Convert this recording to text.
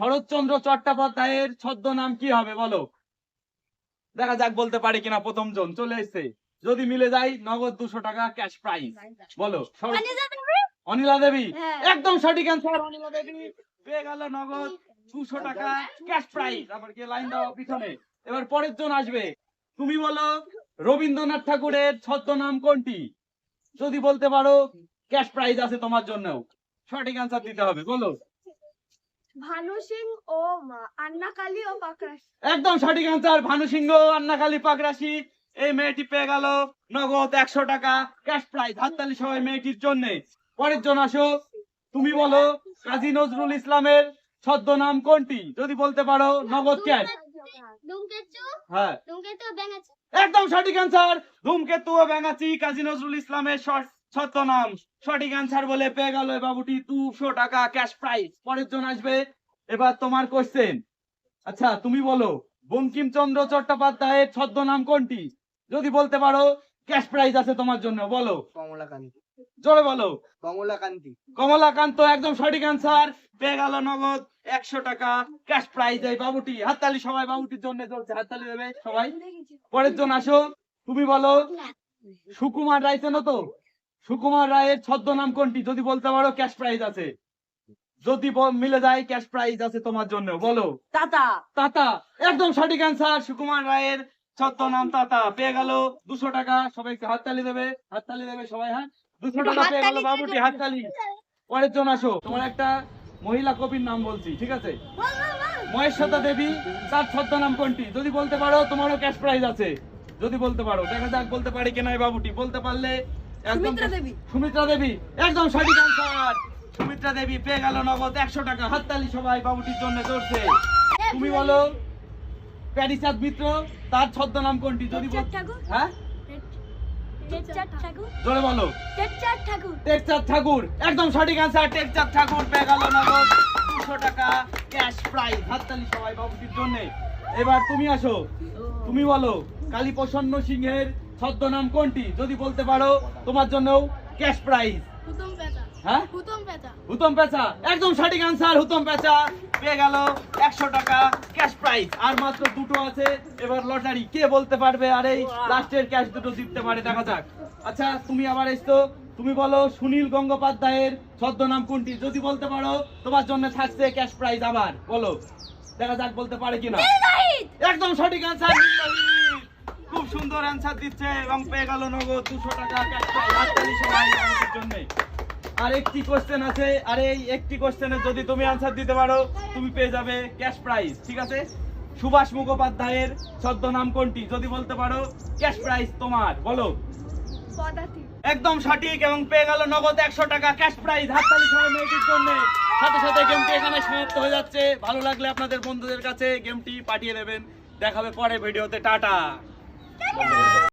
শরৎচন্দ্র চট্টোপাধ্যায়ের ছদ্মনাম কি হবে বলো? দেখা যাক বলতে পারে কিনা প্রথম জন চলে এসছে। যদি মিলে যায় নগদ দুশো টাকা ক্যাশ প্রাইজ বলো অনিলা দেবী? হ্যাঁ। একদম সঠিক অ্যান্সার অনিলা দেবী। পেয়ে গেল নগদ দুশো টাকা ক্যাশ প্রাইজ আবার কে লাইন দাও পিছনে। এবার পরের জন আসবে। তুমি বলো রবীন্দ্রনাথ ঠাকুরের ছদ্মনাম কোনটি? যদি বলতে পারো ক্যাশ প্রাইজ আছে তোমার জন্য সঠিক অ্যান্সার দিতে হবে বলো। ভানু সিং ও মা, ও পাকরাস একদম সঠিক অ্যান্সার ভানু সিংহ আন্নাখালি পাকরাশি। এই মেয়েটি পেয়ে গেল নগদ একশো টাকা ক্যাশ প্রাইজ হাততালি সবাই মেয়েটির জন্য। পরের জন আসো। তুমি বলো কাজী নজরুল ইসলামের ছদ্মনাম কোনটি? যদি বলতে পারো নগদ ক্যাশ হ্যাঁ। একদম সঠিক অ্যান্সার ধূমকেতু ও ব্যাঙাচি কাজী নজরুল ইসলামের ছদ্মনাম সঠিক অ্যান্সার বলে পেয়ে গেল বাবুটি দুশো টাকা ক্যাশ প্রাইজ পরের জন আসবে। এবার তোমার কোশ্চেন আচ্ছা তুমি বলো বঙ্কিমচন্দ্র চট্টোপাধ্যায়ের ছদ্মনাম কোনটি? যদি বলতে পারো ক্যাশ প্রাইজ আছে তোমার জন্য বলো। কমলাকান্তি। জোরে বলো। কমলাকান্তি। কমলাকান্ত একদম সঠিক অ্যান্সার পেয়ে গেল নগদ একশো টাকা ক্যাশ প্রাইজ এই বাবুটি। হাততালি সবাই বাবুটির জন্য চলছে। হাততালি দেবে সবাই। পরের জন আসো। তুমি বলো সুকুমার রায় চেনো তো? সুকুমার রায়ের ছদ্মনাম কোনটি? যদি বলতে পারো ক্যাশ প্রাইজ আছে। যদি মিলে যায় ক্যাশ প্রাইজ আছে তোমার জন্য। বলো। টাটা তাতা। একদম সঠিক অ্যান্সার সুকুমার রায়ের ছদ্মনাম তাতা। পেয়ে গেল দুশো টাকা। সবাইকে হাততালি দেবে। হাততালি দেবে সবাই হ্যাঁ? দুশো টাকা পেয়ে গেল বাবুটি হাততালি। পরের জন আসো। তোমার একটা মহিলা কবির নাম বলছি ঠিক আছে? মহেশ্বতা দেবী তার ছদ্মনাম কোনটি? যদি বলতে পারো তোমারও ক্যাশ প্রাইজ আছে। যদি বলতে পারো দেখা যাক বলতে পারি কিনা এই বাবুটি। বলতে পারলে সুমিত্রা দেবী। সুমিত্রা দেবী একদম সঠিক অ্যান্সার সুমিত্রা দেবী পেয়ে গেল নগদ একশো টাকা। হাততালি সবাই বাবুটির জন্য চলছে তুমি বলো প্যারিচাঁদ মিত্র তার ছদ্মনাম কোনটি? যদি টেকচাঁদ ঠাকুর। হ্যাঁ? জোরে বলো। টেকচাঁদ ঠাকুর। একদম সঠিক অ্যান্সার টেকচাঁদ ঠাকুর পেয়ে গেল নগদ দুশো টাকা ক্যাশ প্রাইজ হাততালি সবাই বাবুটির জন্য। এবার তুমি আসো। তুমি বলো কালী প্রসন্ন সিংহের ছদ্মনাম কোনটি? যদি বলতে পারো তোমার জন্য ক্যাশ প্রাইজ। হ্যাঁ? হুতম পেঁচা। একদম সঠিক অ্যান্সার হুতম পেঁচা। পেয়ে গেল একশো টাকা ক্যাশ প্রাইজ। আর মাত্র দুটো আছে এবার লটারি। কে বলতে পারবে? আর এই লাস্টের ক্যাশ দুটো জিততে পারে। দেখা যাক। আচ্ছা তুমি আবার এসছো তুমি বলো সুনীল গঙ্গোপাধ্যায়ের ছদ্মনাম কোনটি? যদি বলতে পারো তোমার জন্য থাকছে ক্যাশ প্রাইজ আবার। বলো। দেখা যাক বলতে পারে কিনা। একদম সঠিক খুব সুন্দর অ্যান্সার দিচ্ছে এবং পেয়ে গেল নগদ দুশো টাকা জন্য। আর একটি কোশ্চেন আছে আর এই একটি কোশ্চেনের যদি তুমি আনসার দিতে পারো তুমি পেয়ে যাবে ক্যাশ প্রাইজ ঠিক আছে? সুভাষ মুখোপাধ্যায়ের ছদ্মনাম কোনটি? যদি বলতে পারো ক্যাশ প্রাইজ তোমার বলো। একদম সঠিক এবং পেয়ে গেল নগদ একশো টাকা ক্যাশ প্রাইজ হাততালি সবাই মেয়েটির জন্য। সাথে সাথে গেমটি এখানে সমাপ্ত হয়ে যাচ্ছে। ভালো লাগলে আপনাদের বন্ধুদের কাছে গেমটি পাঠিয়ে দেবেন। দেখাবে পরে ভিডিওতে। টাটা। 跟着